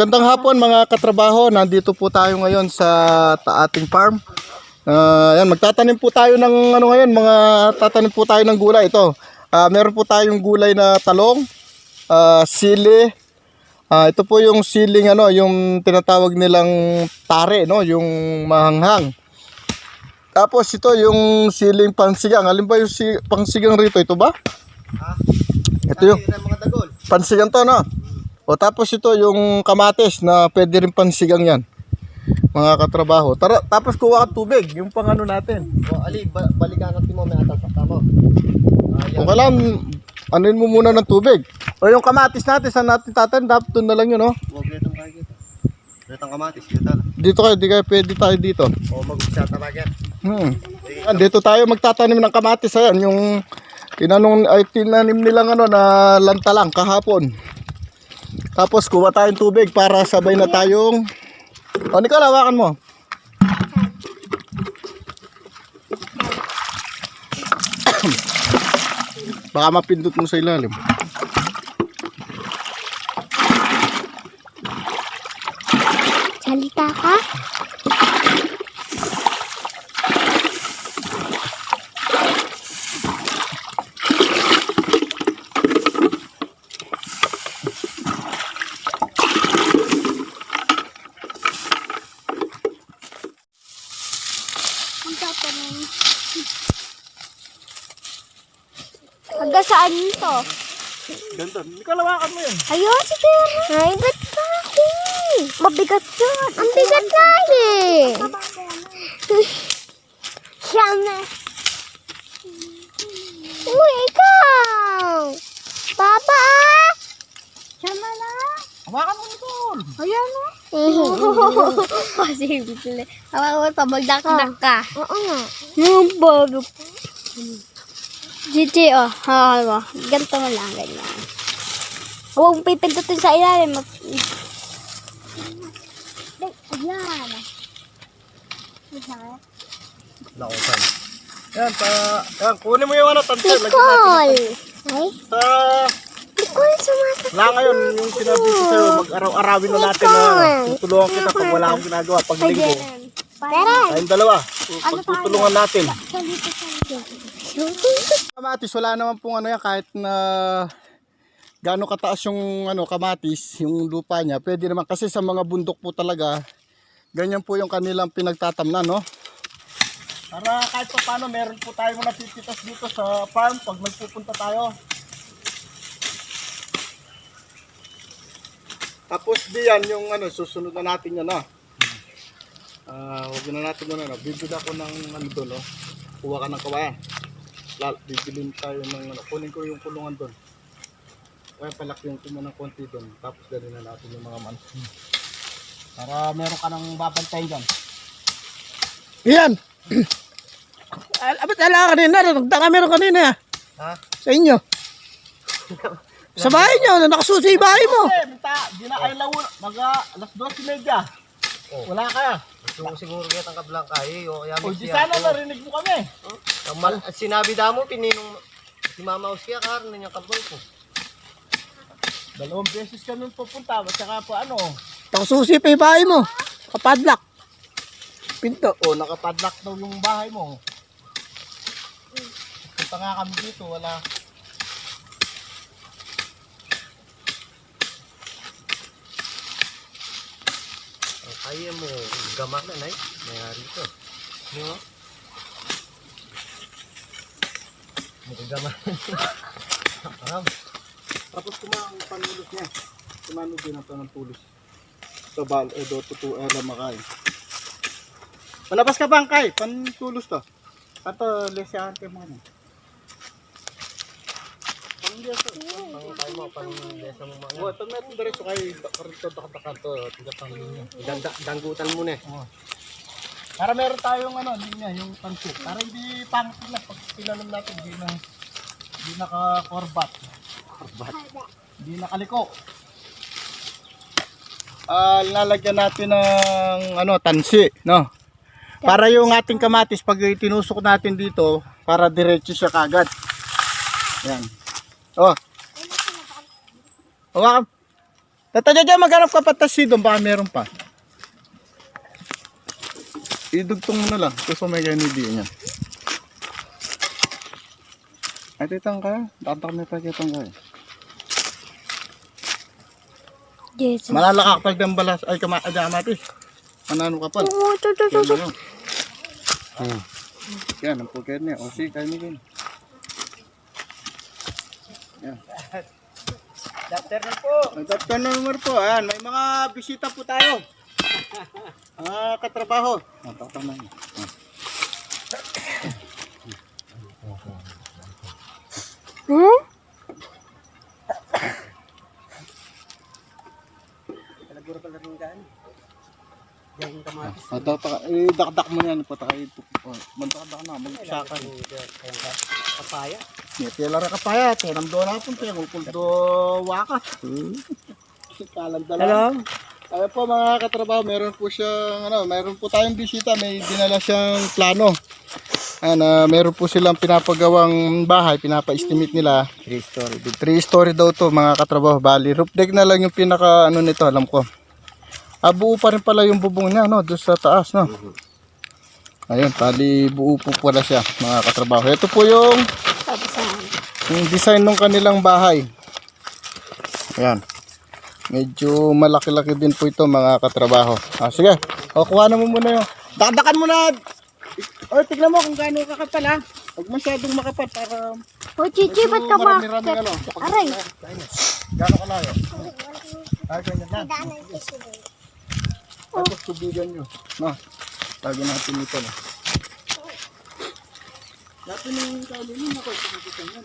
magandang hapon mga katrabaho. Nandito po tayo ngayon sa ating farm. Ah, yan, magtatanim po tayo ng ano ngayon, mga tatanim po tayo ng gulay ito. Ah, meron po tayong gulay na talong, ah, sili. Ah, ito po yung siling ano, yung tinatawag nilang tare, no, yung mahanghang. Tapos ito yung siling pansigang. Alin ba yung si pansigang rito? Ito ba? Ito yung mga dagol. pansigang to, no? O tapos ito yung kamatis na pwede rin pansigang yan. Mga katrabaho. Tara, tapos kuha ka tubig, yung pang ano natin. O ali, ba balikan natin mo may atal pa tama. Kung kailangan, anuin mo muna ng tubig. O yung kamatis natin, saan natin tatan? Dapat doon na lang yun, no? Huwag retong kaya kita. Retong kamatis, lang. Dito kayo, di kayo pwede tayo dito. O mag-umpisa tabagan. Hmm. Yan, dito tayo magtatanim ng kamatis. Ayan, yung tinanong, ay tinanim nilang ano na lanta lang kahapon. Tapos kuha tayong tubig para sabay na tayong... O, Nicole, hawakan mo. Baka mapindot mo sa ilalim. Salita ka? Ang tatanim. Hanggang saan to? Ganda. Nicole, hawakan mo yun. Ayun, sige. Ay, ba't kasi? Mabigat yun. Ang bigat na eh. Siyama. Uy, ikaw. Papa. Siyama na. Hawakan mo, Nicole. Ayan na. Kasi bigla. Hawa ko pabagdak-dak ka. Oo nga. Yung bago. Gigi, oh. Hawa mo. Ganito mo lang, ganyan. Huwag pipindutin sa ilalim. Mag... Ayan. Lakutan. Yan, pa, yan, kunin mo yung ano, natin. Nicole. Ay, Sa, Nicole, sumasagot. wala ngayon, yung sinabi ko sa'yo, mag-araw-arawin na natin na tutulungan kita pag wala akong ginagawa, pag linggo. Tayong dalawa, pagtutulungan natin. Kamatis, wala naman pong ano yan, kahit na gaano kataas yung ano, kamatis, yung lupa niya, pwede naman kasi sa mga bundok po talaga, ganyan po yung kanilang pinagtatamnan, no? Para kahit pa paano, meron po tayong napipitas dito sa farm pag magpupunta tayo. Tapos diyan yung ano, susunod na natin yan? Ah, wag na natin muna, no? Bibili ako ng ano doon, no? Kuha ka ng kawayan. Lal, bibilin tayo ng ano, kunin ko yung kulungan doon. Kaya palakyan ko muna ng konti doon. Tapos dalhin na natin yung mga man. Para meron ka nang babantayin dyan. Iyan! Al abot ala kanina, nagdanga meron kanina. Ha? Sa inyo. sa bahay nyo, nakasusi yung bahay mo. Eh, minta, di na ay lawo, mag alas 12.30. Wala ka. Gusto mo siguro kita ang kablang kaya. O kaya O di sana narinig mo kami. Mal sinabi damo pininong si Mama Usia karon niya kabol ko. Dalawang beses kami pupunta, at saka po ano. Nakasusi pa yung bahay mo. Kapadlock. Pinto. O, nakapadlock daw yung bahay mo. Punta nga kami dito, wala. Ang kaya mo gamak na nay. Mayari to. Di mo? Magagamak. Aram. Tapos kumang panulos niya. Kumano din ang panulos. Ito bal, eh, do, tutu, eh, lamakain. Palabas ka bangkay, pantulos to. Ato, lesyahan kayo mo. Pangyasa. Pang tayo mo pang desa mo mga. O, ito meron diretso kay karito dakadakan to. Tiga pang linya. Danda, danggutan mo na. eh. Para meron tayong ano, linya, yung pansit. Para hindi pangit na pag tinanom natin, hindi na hindi naka-korbat. Korbat. Hindi nakaliko. ah, lalagyan natin ng ano, tansi, no? Para yung ating kamatis, pag tinusok natin dito, para diretso siya kagad. Yan. Oh. Hawakan. Tatadya dyan, maghanap ka pa tasi doon, baka meron pa. Idugtong mo na lang, gusto may ganidi niya. Ay, titang ka. Tatak may pagkitang ka. Yes. Malalakak pag ng balas. Ay, kama, ay, kamatis. Manano ka pa. Oo, to, to, to, to. Yan, ang pugkit niya. O, kaya niya yun. Yan. Afternoon po. Good afternoon po. Ayan, may mga bisita po tayo. Mga katrabaho. Ah, tatak na. Ah. Hmm? Talaguro pala rin gaan. Diyan Ah, tatak, eh, dakdak mo yan. Pataka ito. Mantadak na, mag-saka. Kaya kapaya. May tela ra kapaya. Tenam do na po. Tenam ukul do wakas. Kalang dala. Hello? Ayun po mga katrabaho, meron po siyang ano, meron po tayong bisita, may dinala siyang plano. Ano, meron po silang pinapagawang bahay, pinapa-estimate nila. 3 story. 3 story daw to mga katrabaho. Bali, roof deck na lang yung pinaka ano nito, alam ko. Ah, buo pa rin pala yung bubong niya, no, doon sa taas, no. Ayun, bali buo po pala siya, mga katrabaho. Ito po yung yung design ng kanilang bahay. Ayan. Medyo malaki-laki din po ito mga katrabaho. Ah, sige. O, kuha na mo muna yung... Dakdakan mo na! O, tignan mo kung gaano kakapal ha. Huwag masyadong makapal para... O, Chichi, ba't ka bakit? ano. Aray. Gaano kalayo? Ay, ganyan na. Tapos tubigan nyo. No. Lagi natin ito na. Natin yung kalinin ako. Ipagkitan yan.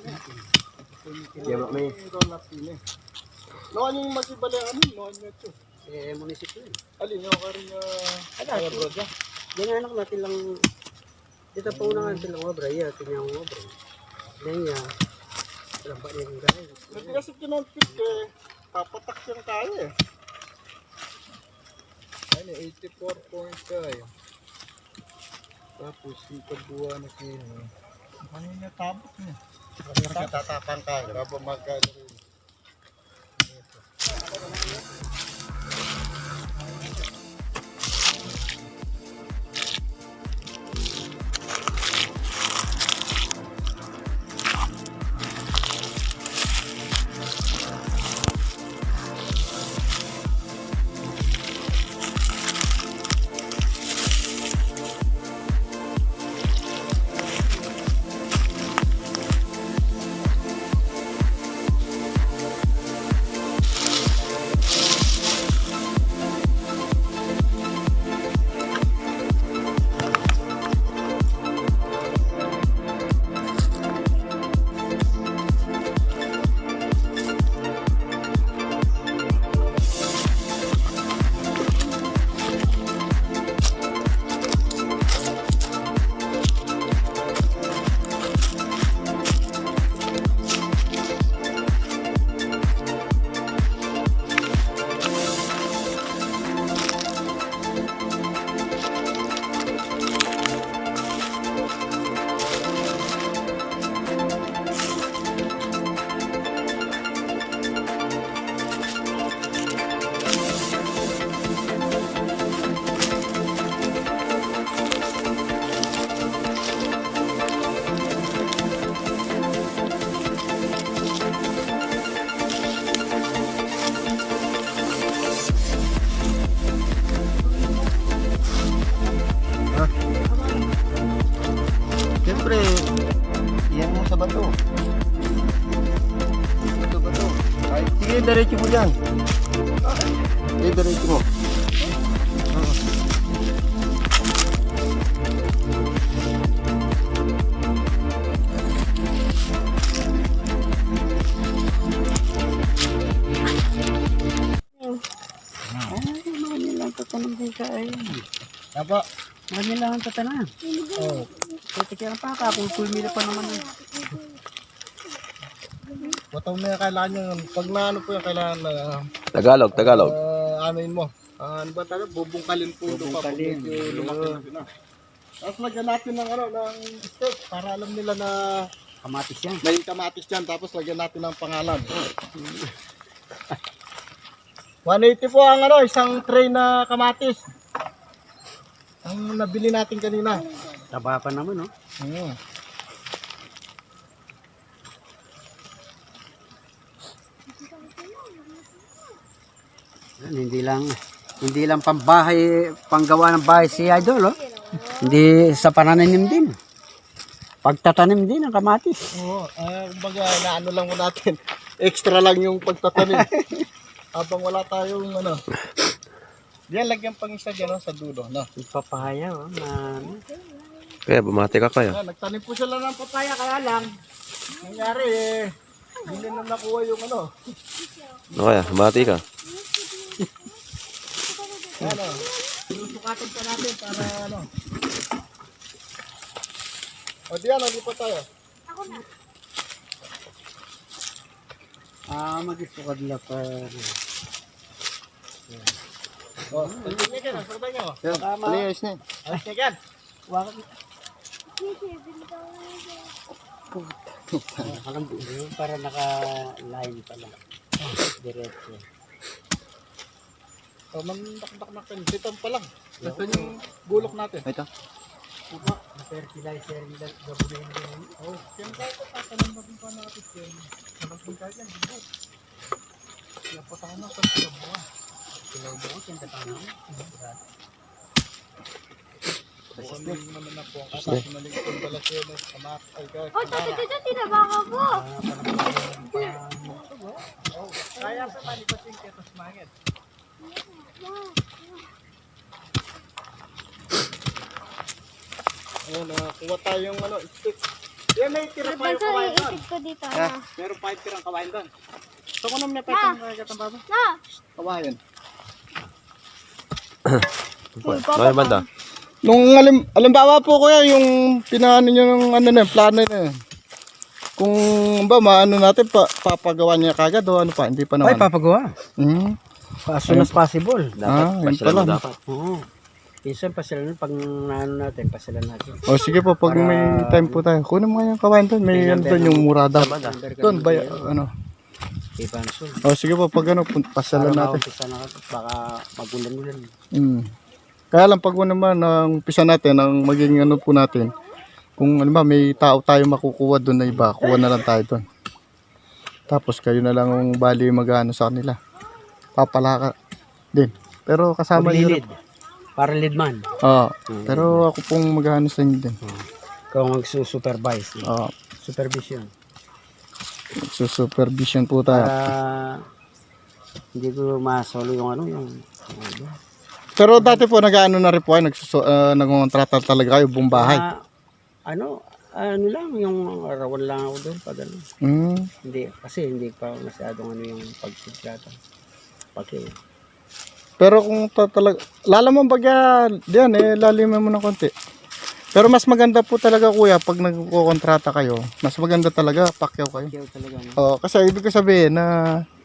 Yamak may. No, ano yung magibalayan? No, ano ito? Eh, munisipyo yun. Alin, yung ka rin na... Ano, bro? Diyan anak natin lang. Dito po na nga sila obra. Yeah, tingnan mo obra. Diyan niya. Lampak niya yung gaya. Hindi kasi kinampit eh. Papatak yung tayo eh. Ano, 84 point tayo. Tapos, si kabuha na kino. Ano yung natabot niya? Kasi tatapang ka. Habang magkano rin. Mo dyan. Diretso mo. Tatanong din ka ay. Apo. Marami lang ang tatanong. Oh. Pwede kaya pa ka kung meal pa naman. eh. Bato mo yung kailangan yung, pag na ano po yung kailangan na, Tagalog, Tagalog. uh, anin mo. Ah, ano ba talaga? Bubungkalin po ito pa. Bubungkalin. lumaki na sila. Tapos lagyan natin ng ano, ng step para alam nila na Kamatis yan. may kamatis dyan. Tapos lagyan natin ng pangalan. 180 po ang ano, isang tray na kamatis. Ang nabili natin kanina. Taba pa naman, no? Mm. Yan, hindi lang hindi lang pambahay, panggawa ng bahay si Idol, oh. Hindi sa panananim din. Pagtatanim din ng kamatis. Oo, ah, kumbaga naano lang mo natin. Extra lang yung pagtatanim. Habang wala tayong ano. Diyan lagyan pang isa dyan oh, sa dulo, no. Yung papaya, oh, na Kaya bumati ka kaya. Ah, nagtanim po sila ng papaya kaya lang. Nangyari eh. Hindi na nakuha yung ano. Ano kaya? Bumati ka. Ano. Sinusukatan pa natin para ano. O diyan, o di pa tayo. ah, mag-isukad na pa. O, alis niya yan, sakta niya. Tama. Alis niya. Alis niya yan. Alam mo, yun, para naka-line pa lang. Diretso. O, mandakdak natin. Sitan pa lang. Ito yung bulok natin. Ito. Fertilizer nila, gabulin din. Oh, yan tayo ko tatanong na rin pa natin tayo yan, dibo. Kaya pa tayo na sa pinabuha. Kilaw mo, kinta tanong. Bukan may naman na po ang kasama na lingkod ng balasyones. Kamak, ay guys. Oh, dyan, tinabaka po. Kaya sa mali ba sing ketos mangit? Ayun, nakakuha tayong ano, stick. Yan, may tira pa yung kawain doon. ko dito. Ha? Na. Meron pa yung tirang kawain doon. So, kung naman na pa itong kagat ng baba? Na. Kawain. Ano banda? Nung alim, alimbawa po kuya, yung pinaano nyo ng ano na, plano na. Kung ba maano natin, pa, papagawa niya kagad o ano pa, hindi pa Ay, naman. papagawa. Hmm. As soon as possible. Ah, yun Pasyalan mo pala. dapat. Oo. Minsan pasilan, pag naano natin, pasilan natin. O sige po, pag may time po tayo, kunin mo nga yung kawain doon, may ano doon yung mura daw. Doon, ba, ano. Banso. O sige po, pag ano, pun- pasalan natin. Umpisa na baka magulan-ulan. Hmm. Kaya lang pag ano naman, ang umpisa natin, ang maging ano po natin, kung ano ba, may tao tayo makukuha doon na iba, kuha na lang tayo doon. Tapos kayo na lang ang bali mag-ano sa kanila. Papalaka din. Pero kasama yun. Maglilid. Para lead man. Oo. pero ako pong mag-ano sa inyo din. Ikaw ang magsusupervise. Oo. Supervision. so supervision po tayo. Para hindi ko masolo yung ano, yung. Pero dati po nag-ano na rin po nagsuso, uh, nag-contrata talaga kayo, buong bahay. Ah, ano, ano lang, yung arawan lang ako doon pag ano. Hmm. Hindi, kasi hindi pa masyadong ano yung pagsigrata. Pati, Pero kung ta- talaga, lalaman bagya, diyan eh, laliman mo ng konti. Pero mas maganda po talaga kuya pag nagko-kontrata kayo, mas maganda talaga pakyaw kayo. kaya talaga no. Oh, kasi ibig ko sabihin na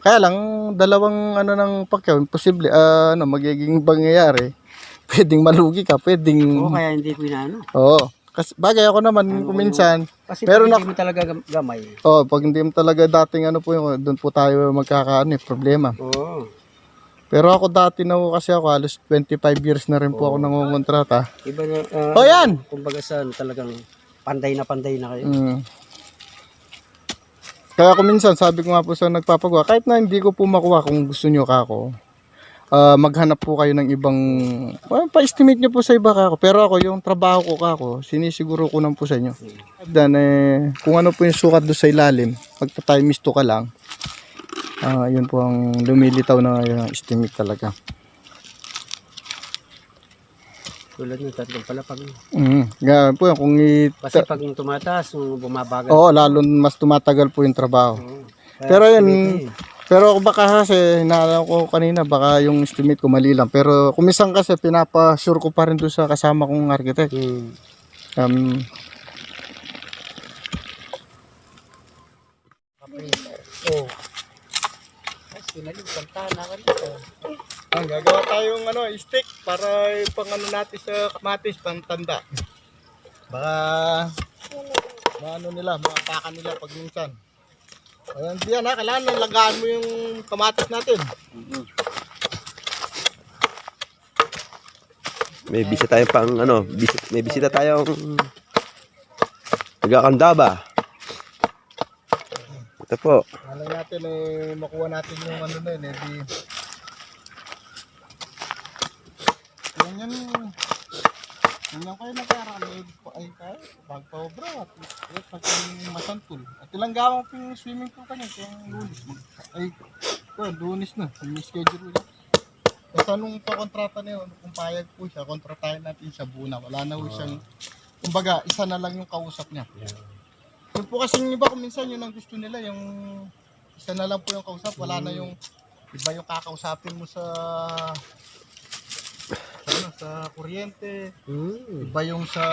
kaya lang dalawang ano ng pakyaw, imposible ah, ano magiging pangyayari. Pwedeng malugi ka, pwedeng Oo, kaya hindi ko inaano. Oo. Kasi bagay ako naman kuminsan. Kasi Pero pag hindi mo talaga gam- gamay. Oh, pag hindi mo talaga dating ano po yung doon po tayo magkakaano eh, problema. Oo. Pero ako dati na po kasi ako halos 25 years na rin po ako nangungontrata. Iba na, ah, Oh, yan. kumbaga sa ano, talagang panday na panday na kayo. Mm. Kaya ako minsan, sabi ko nga po sa nagpapagawa, kahit na hindi ko po makuha kung gusto nyo kako, ah, maghanap po kayo ng ibang, well, pa-estimate nyo po sa iba kako. Pero ako, yung trabaho ko kako, sinisiguro ko lang po sa inyo. Dan, eh, kung ano po yung sukat doon sa ilalim, pagta-time misto ka lang, ah, yun po ang lumilitaw na yung estimate talaga. Tulad ng tatlong palapag. Mm. Ganyan po yun, kung i- Kasi pag tumataas, yung bumabagal. Oo, lalo mas tumatagal po yung trabaho. Kaya Pero yun, na Pero baka kasi, naalala ko kanina, baka yung estimate ko mali lang. Pero kumisang kasi, pinapa-sure ko pa rin doon sa kasama kong architect. eh. Hmm. Um, Oh. Pinalipantahan na rito. Ang gagawa tayong ano, stick para pang ano natin sa kamatis, pantanda. Baka maano nila, makapaka nila pag minsan. Ayan, diyan ha, kailangan nang lagaan mo yung kamatis natin. May bisita tayong pang ano, bisita, may bisita tayong nagkakandaba. Ito po. Alam natin eh, makuha natin yung ano na yun, eh, di... Yan yan, yan yan kayo nagkaroon, ay kayo, pagpaobra, at at pag masantol. At ilang gawang po yung swimming pool kanya, kaya lunis. Ay, ito, lunis na, may schedule ulit. Kasi anong pakontrata na yun, kung payag po siya, kontratahin natin siya buo na. Wala na po siyang, kumbaga, isa na lang yung kausap niya. Yung po kasi yung iba kung minsan yun ang gusto nila, yung isa na lang po yung kausap, wala na yung iba yung kakausapin mo sa sa, ano, sa kuryente, Hmm. iba yung sa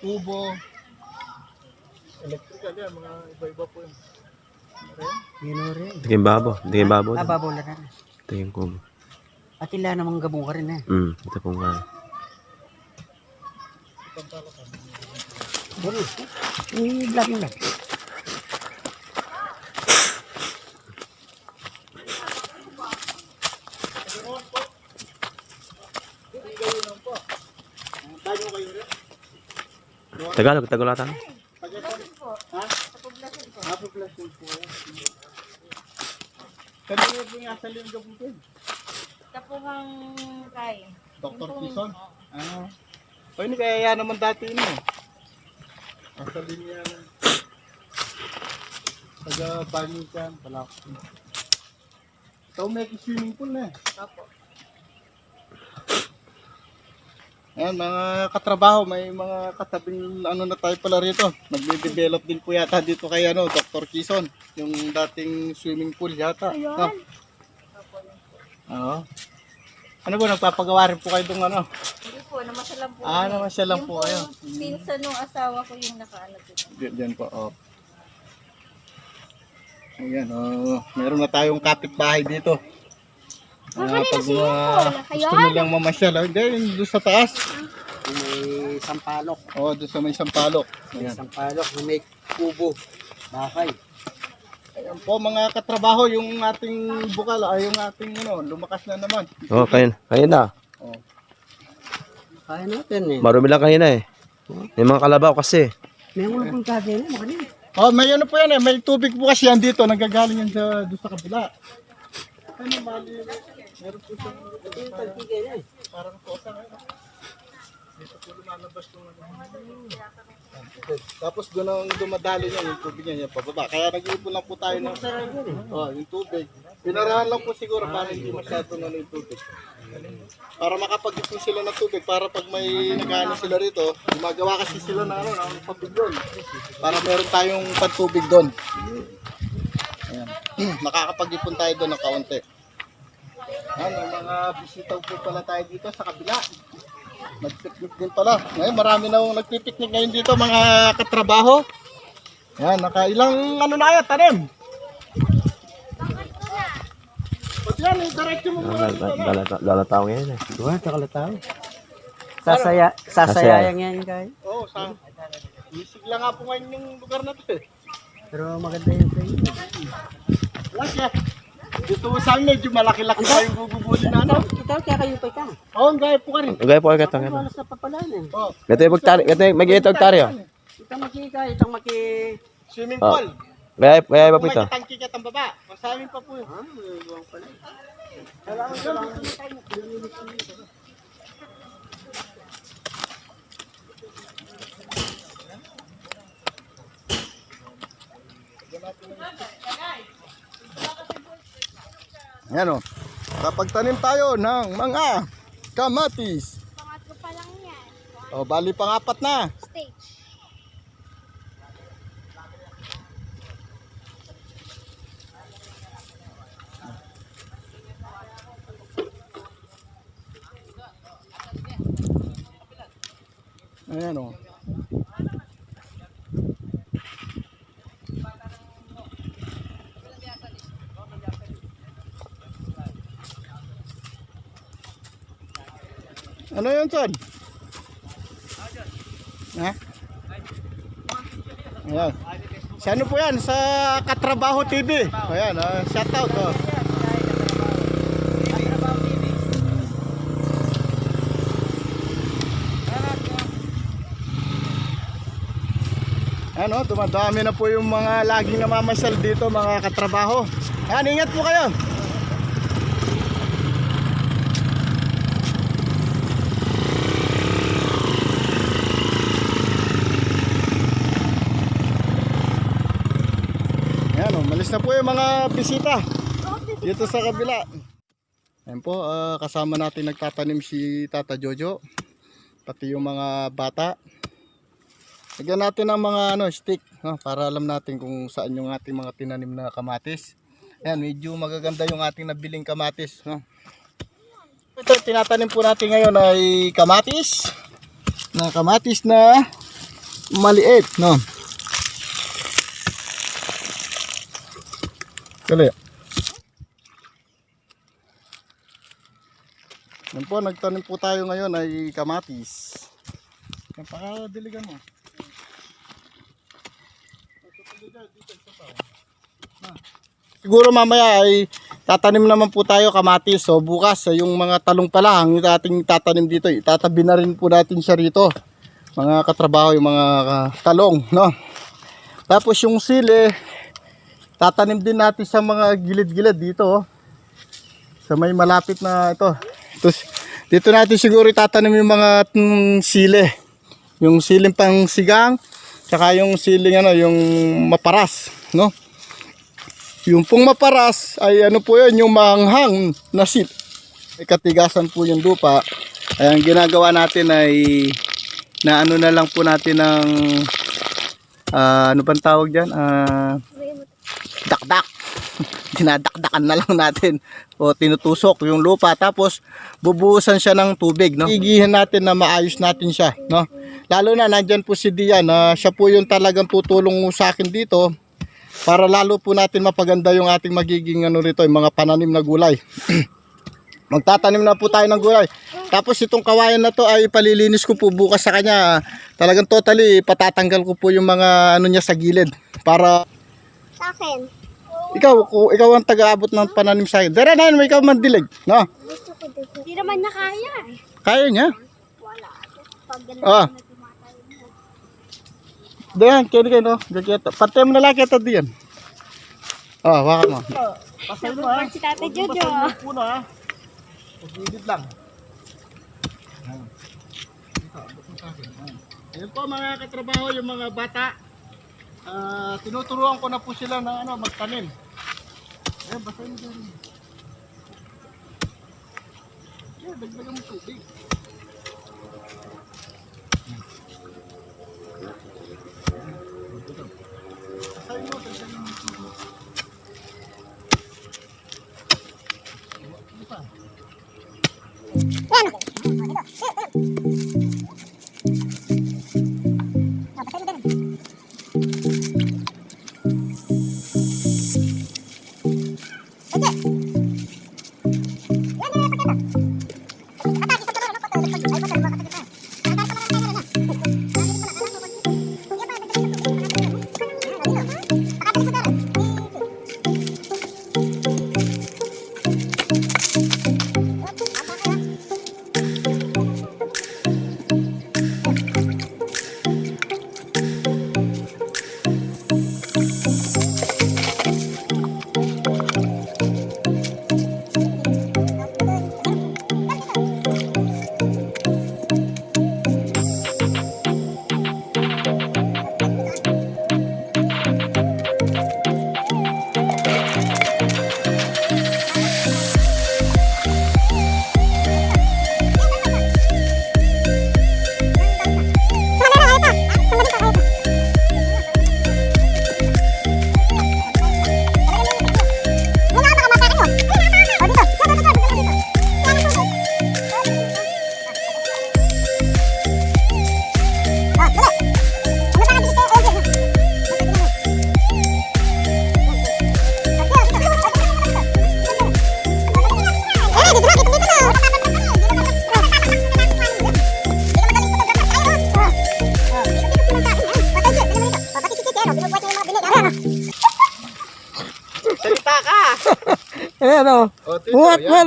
tubo, electrical yan, mga iba-iba po yun. Ano rin? Yun rin. Tingin babo. Tingin babo. Ah, babola na. Tingin ko. At ila namang gabong ka rin eh. Hmm, ito po nga. I-vlog mo lang. Tagalog, Tagalatan. Population po. Kanina po yung asal yung gabutin. Kapungang kay. Dr. Kison. Ah. O yun, kaya naman dati yun eh. Asal din yan. Taga Balikan, Palaksin. Ikaw may swimming pool na eh. Opo. Ayan, mga katrabaho, may mga katabing ano na tayo pala rito. Nagde-develop din po yata dito kay ano, Dr. Kison. Yung dating swimming pool yata. No? Oo. Ano po, nagpapagawa rin po kayo itong ano? Hindi po, namasalan po. Ah, siya lang po kayo. Pinsan nung asawa ko yung nakaano dito. Diyan, diyan po, oh. Ayan, oh. Meron na tayong kapitbahay dito. Ah, pag mga gusto nilang mamasyal, oh, hindi, yung doon sa taas. May sampalok. Oh, doon sa may sampalok. May Ayan. sampalok na may kubo. Bakay. Ayan po mga katrabaho, yung ating bukal, ay yung ating ano, lumakas na naman. Oh, kayo, kayo na. Oh. Kaya natin eh. Marumi lang kayo na eh. May mga kalabaw kasi. May mga pong kagay na. Makanin. Oh, may ano po yan eh, may tubig po kasi yan dito, nagagaling yan sa, doon sa kabila. Ano, bali, meron po siyang, Pagkigay na eh. parang kosa ngayon. Ano. Tapos doon ang dumadali niya, yung tubig niya, yung pababa. Kaya nag-iipon lang po tayo ng, oh, yung tubig. Pinarahan lang po siguro para hindi masyadong ano yung tubig. Para makapag-ipon sila ng tubig, para pag may nagano sila rito, gumagawa kasi sila ng ano, ng pabigyon. Para meron tayong pantubig doon. Ayan. Makakapag-ipon tayo doon ng kaunti. May mga bisita po pala tayo dito sa kabila. Nagpiknik din pala. Ngayon, marami na yung nagpipiknik ngayon dito, mga katrabaho. Yan, nakailang ano na yan, tanim. Ba't yan, eh, diretso mo muna tao ngayon eh. Diba? Takalataw. Sasaya, sasayayan yan kay. Oo, sa... Isigla nga po ngayon yung lugar na to eh. Pero maganda yun sa inyo. Siya. Dito sa amin, medyo malaki-laki pa yung guguguli na ano. Ikaw kaya kayo pa ka. Oo, ang gaya po ka rin. Gaya po kayo ito. Wala sa papalan eh. Oo. Ito yung pagtari. Ito yung mag-ito hektaryo. Itang makika, itang maki... Swimming Ah. pool. Gaya, gaya pa po Kung ito. may katangki ka tang baba. Kung sa amin pa po yun. Ah, may buwang pala. Yan o. Kapag tanim tayo ng mga kamatis. Pangatlo pa lang yan. O, bali pangapat na. Stage. Ayan o. Ano yun, son? Ha? Ayan. Sa ano po yan? Sa Katrabaho TV. Ayan, uh, shout out. Oh. Ano, dumadami na po yung mga laging namamasyal dito, mga katrabaho. Ayan, ingat po kayo. Ayan, oh, malis na po yung mga bisita dito sa kabila. Ayan po, ah, kasama natin nagtatanim si Tata Jojo, pati yung mga bata. Lagyan natin ng mga ano, stick no, para alam natin kung saan yung ating mga tinanim na kamatis. Ayan, medyo magaganda yung ating nabiling kamatis. No. Ito, tinatanim po natin ngayon ay kamatis. Na kamatis na maliit. No. Dali. Yan po, nagtanim po tayo ngayon ay kamatis. Yan, pakadiligan mo. Siguro mamaya ay tatanim naman po tayo kamatis. So bukas ay yung mga talong pala ang ating tatanim dito. Itatabi na rin po natin siya rito. Mga katrabaho yung mga talong, no? Tapos yung sili, tatanim din natin sa mga gilid-gilid dito. Oh. Sa may malapit na ito. Tapos dito natin siguro itatanim yung mga mm, sili. Yung siling pang sigang, tsaka yung siling ano, yung maparas, no? Yung pong maparas ay ano po yun, yung manghang na sit. Ikatigasan po yung lupa. Ay ang ginagawa natin ay na ano na lang po natin ng ah, ano bang tawag dyan? Ah, dakdak. Dinadakdakan na lang natin o tinutusok yung lupa tapos bubuhusan siya ng tubig no. Igihan natin na maayos natin siya no. Lalo na nandyan po si Dian na siya po yung talagang tutulong sa akin dito para lalo po natin mapaganda yung ating magiging ano rito, yung mga pananim na gulay. Magtatanim na po tayo ng gulay. Tapos itong kawayan na to ay palilinis ko po bukas sa kanya. Talagang totally patatanggal ko po yung mga ano niya sa gilid para Sa akin. ikaw ikaw ang taga-abot ng pananim sa akin. Dara na ikaw mandilig, no? Hindi naman niya kaya eh. Kaya niya. Wala. Ah. na tumatayo mo. Diyan, kaya kayo no. Gakita. Pantay mo na lang kita diyan. Oh, waka mo. Pasay mo ha. Si Tata Jojo. Puno ha. Pagilid lang. Ayun po mga katrabaho, yung mga bata. Ah, tinuturuan ko na po sila na ano, magtanim. Ayun, basta mo dyan. Ayun, dagdagan mo tubig. Basahin mo, dagdagan mo tubig. Ano oh.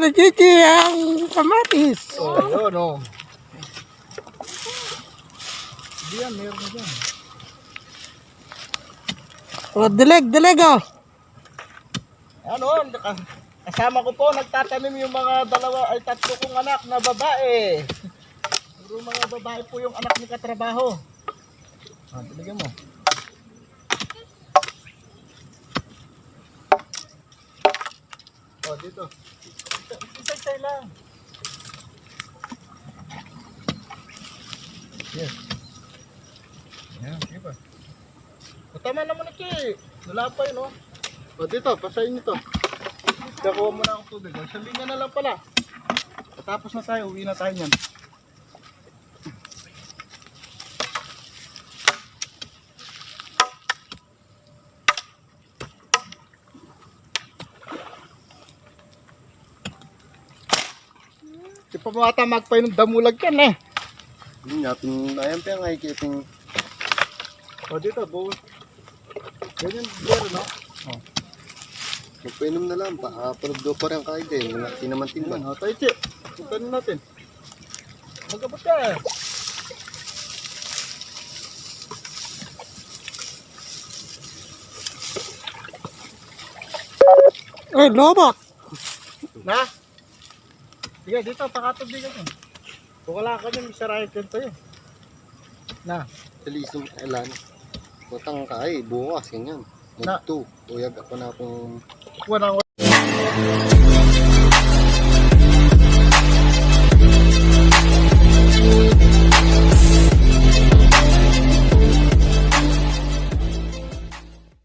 Na chichi ang kamatis. O, yun, o. Hindi yan, meron na dyan. O, dileg, dileg oh. Ano, kasama ko po, nagtatanim yung mga dalawa ay tatlo kong anak na babae. Puro mga babae po yung anak ni katrabaho. Ah, talaga mo. Oh, dito. Isa lang. Yes. Yan, sige pa. O, tama naman ito eh. Wala pa yun, oh. O, dito, pasayin nyo to. Nakuha mo na akong tubig. O, linya na lang pala. Tapos na tayo, uwi na tayo niyan. Mata magpay ng damulag yan eh. Hindi natin ayam pa nga ikiting O dito, buo. Ganyan, bero no? magpainom na lang pa. Apalog do pa rin kahit eh. Wala tinamantin ba? Yan, o tayo, Chi. Puntanin natin. Magabot ka eh. Eh, lobot. Na? Sige, dito, pakatubigan yun. Kung wala ka dyan, misarayan ka tayo. Na, Talisong kailan. Butang ka ay bukas ganyan. Na- Nagto. Uyag ako na akong na ako.